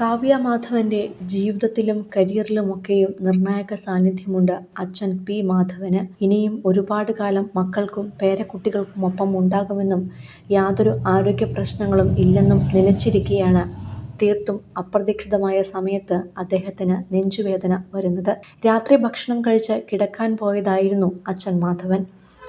കാവ്യ മാധവന്റെ ജീവിതത്തിലും കരിയറിലുമൊക്കെയും നിർണായക സാന്നിധ്യമുണ്ട് അച്ഛൻ പി മാധവന്. ഇനിയും ഒരുപാട് കാലം മക്കൾക്കും പേരക്കുട്ടികൾക്കുമൊപ്പം ഉണ്ടാകുമെന്നും യാതൊരു ആരോഗ്യ പ്രശ്നങ്ങളും ഇല്ലെന്നും നിലച്ചിരിക്കുകയാണ് തീർത്തും അപ്രതീക്ഷിതമായ സമയത്ത് അദ്ദേഹത്തിന് നെഞ്ചുവേദന വരുന്നത്. രാത്രി ഭക്ഷണം കഴിച്ച് കിടക്കാൻ പോയതായിരുന്നു അച്ഛൻ മാധവൻ.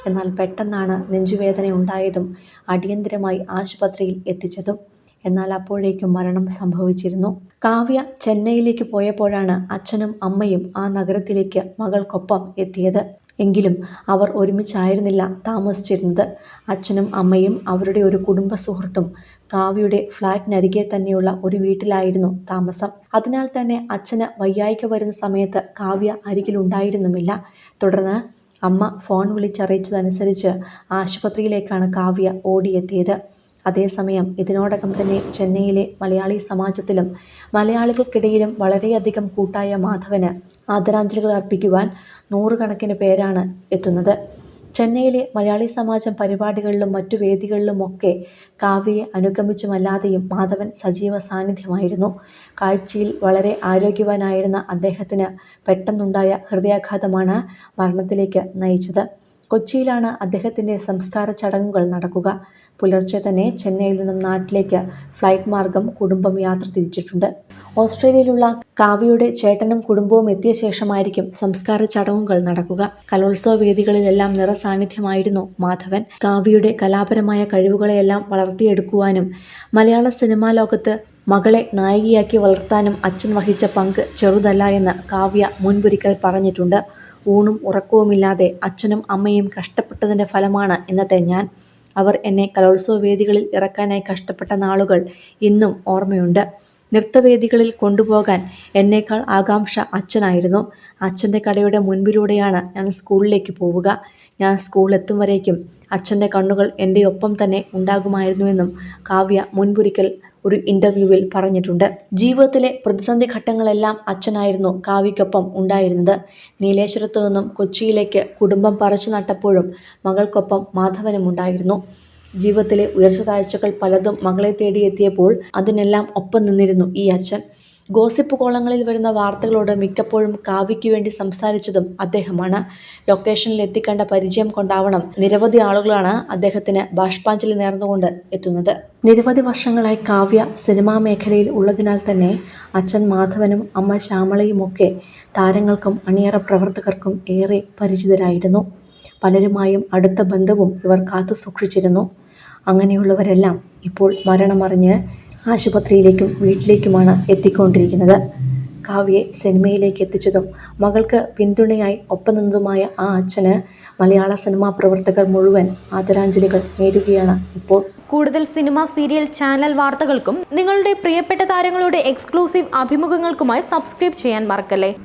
എന്നാൽ പെട്ടെന്നാണ് നെഞ്ചുവേദന ഉണ്ടായതും അടിയന്തിരമായി ആശുപത്രിയിൽ എത്തിച്ചതും. എന്നാൽ അപ്പോഴേക്കും മരണം സംഭവിച്ചിരുന്നു. കാവ്യ ചെന്നൈയിലേക്ക് പോയപ്പോഴാണ് അച്ഛനും അമ്മയും ആ നഗരത്തിലേക്ക് മകൾക്കൊപ്പം എത്തിയത്. എങ്കിലും അവർ ഒരുമിച്ചായിരുന്നില്ല താമസിച്ചിരുന്നത്. അച്ഛനും അമ്മയും അവരുടെ ഒരു കുടുംബ സുഹൃത്തും കാവ്യയുടെ ഫ്ളാറ്റിനരികെ തന്നെയുള്ള ഒരു വീട്ടിലായിരുന്നു താമസം. അതിനാൽ തന്നെ അച്ഛന് വയ്യായ്ക വരുന്ന സമയത്ത് കാവ്യ അരികിലുണ്ടായിരുന്നുമില്ല. തുടർന്ന് അമ്മ ഫോൺ വിളിച്ചറിയിച്ചതനുസരിച്ച് ആശുപത്രിയിലേക്കാണ് കാവ്യ ഓടിയെത്തിയത്. അതേസമയം ഇതിനോടകം തന്നെ ചെന്നൈയിലെ മലയാളി സമാജത്തിലും മലയാളികൾക്കിടയിലും വളരെയധികം കൂട്ടായ മാധവന് ആദരാഞ്ജലികൾ അർപ്പിക്കുവാൻ നൂറുകണക്കിന് പേരാണ് എത്തുന്നത്. ചെന്നൈയിലെ മലയാളി സമാജം പരിപാടികളിലും മറ്റു വേദികളിലുമൊക്കെ കാവ്യയെ അനുഗമിച്ചുമല്ലാതെയും മാധവൻ സജീവ സാന്നിധ്യമായിരുന്നു. കാഴ്ചയിൽ വളരെ ആരോഗ്യവാനായിരുന്ന അദ്ദേഹത്തിന് പെട്ടെന്നുണ്ടായ ഹൃദയാഘാതമാണ് മരണത്തിലേക്ക് നയിച്ചത്. കൊച്ചിയിലാണ് അദ്ദേഹത്തിന്റെ സംസ്കാര ചടങ്ങുകൾ നടക്കുക. പുലർച്ചെ തന്നെ ചെന്നൈയിൽ നിന്നും നാട്ടിലേക്ക് ഫ്ലൈറ്റ് മാർഗം കുടുംബം യാത്ര തിരിച്ചിട്ടുണ്ട്. ഓസ്ട്രേലിയയിലുള്ള കാവ്യയുടെ ചേട്ടനും കുടുംബവും എത്തിയ ശേഷമായിരിക്കും സംസ്കാര ചടങ്ങുകൾ നടക്കുക. കലോത്സവ വേദികളിലെല്ലാം നിറസാന്നിധ്യമായിരുന്നു മാധവൻ. കാവ്യയുടെ കലാപരമായ കഴിവുകളെയെല്ലാം വളർത്തിയെടുക്കുവാനും മലയാള സിനിമാ ലോകത്ത് മകളെ നായികയാക്കി വളർത്താനും അച്ഛൻ വഹിച്ച പങ്ക് ചെറുതല്ല എന്ന് കാവ്യ മുൻപൊരിക്കൽ പറഞ്ഞിട്ടുണ്ട്. ഊണും ഉറക്കവുമില്ലാതെ അച്ഛനും അമ്മയും കഷ്ടപ്പെട്ടതിന്റെ ഫലമാണ് ഇന്നത്തെ ഞാൻ. അവർ എന്നെ കലോത്സവ വേദികളിൽ ഇറക്കാനായി കഷ്ടപ്പെട്ട നാളുകൾ ഇന്നും ഓർമ്മയുണ്ട്. നൃത്തവേദികളിൽ കൊണ്ടുപോകാൻ എന്നേക്കാൾ ആകാംക്ഷ അച്ഛനായിരുന്നു. അച്ഛന്റെ കടയുടെ മുൻപിലൂടെയാണ് ഞാൻ സ്കൂളിലേക്ക് പോവുക. ഞാൻ സ്കൂളിലെത്തും വരേക്കും അച്ഛന്റെ കണ്ണുകൾ എന്റെ ഒപ്പം തന്നെ ഉണ്ടാകുമായിരുന്നുവെന്നും കാവ്യ മുൻപൊരിക്കൽ ഒരു ഇന്റർവ്യൂവിൽ പറഞ്ഞിട്ടുണ്ട്. ജീവിതത്തിലെ പ്രതിസന്ധി ഘട്ടങ്ങളെല്ലാം അച്ഛനായിരുന്നു കാവ്യയ്ക്കൊപ്പം ഉണ്ടായിരുന്നത്. നീലേശ്വരത്തു നിന്നും കൊച്ചിയിലേക്ക് കുടുംബം പറിച്ചു നട്ടപ്പോഴും മകൾക്കൊപ്പം മാധവനും ഉണ്ടായിരുന്നു ജീവിതത്തിലെ ഉയർച്ച താഴ്ചകൾ പലതും മകളെ തേടിയെത്തിയപ്പോൾ അതിനെല്ലാം ഒപ്പം നിന്നിരുന്നു ഈ അച്ഛൻ. ഗോസിപ്പ് കോളങ്ങളിൽ വരുന്ന വാർത്തകളോട് മിക്കപ്പോഴും കാവ്യയ്ക്ക് വേണ്ടി സംസാരിച്ചതും അദ്ദേഹമാണ്. ലൊക്കേഷനിൽ എത്തിക്കേണ്ട പരിചയം കൊണ്ടാവണം നിരവധി ആളുകളാണ് അദ്ദേഹത്തിന് ബാഷ്പാഞ്ജലി നേർന്നുകൊണ്ട് എത്തുന്നത്. നിരവധി വർഷങ്ങളായി കാവ്യ സിനിമാ മേഖലയിൽ ഉള്ളതിനാൽ തന്നെ അച്ഛൻ മാധവനും അമ്മ ശ്യാമളയുമൊക്കെ താരങ്ങൾക്കും അണിയറ പ്രവർത്തകർക്കും ഏറെ പരിചിതരായിരുന്നു. പലരുമായും അടുത്ത ബന്ധവും ഇവർ കാത്തു സൂക്ഷിച്ചിരുന്നു അങ്ങനെയുള്ളവരെല്ലാം ഇപ്പോൾ മരണമറിഞ്ഞ് ആശുപത്രിയിലേക്കും വീട്ടിലേക്കുമാണ് എത്തിക്കൊണ്ടിരിക്കുന്നത്. കാവ്യയെ സിനിമയിലേക്ക് എത്തിച്ചതും മകൾക്ക് പിന്തുണയായി ഒപ്പം നിന്നതുമായ ആ അച്ഛന് മലയാള സിനിമാ പ്രവർത്തകർ മുഴുവൻ ആദരാഞ്ജലികൾ നേരുകയാണ് ഇപ്പോൾ. കൂടുതൽ സിനിമ, സീരിയൽ, ചാനൽ വാർത്തകൾക്കും നിങ്ങളുടെ പ്രിയപ്പെട്ട താരങ്ങളുടെ എക്സ്ക്ലൂസീവ് അഭിമുഖങ്ങൾക്കുമായി സബ്സ്ക്രൈബ് ചെയ്യാൻ മറക്കല്ലേ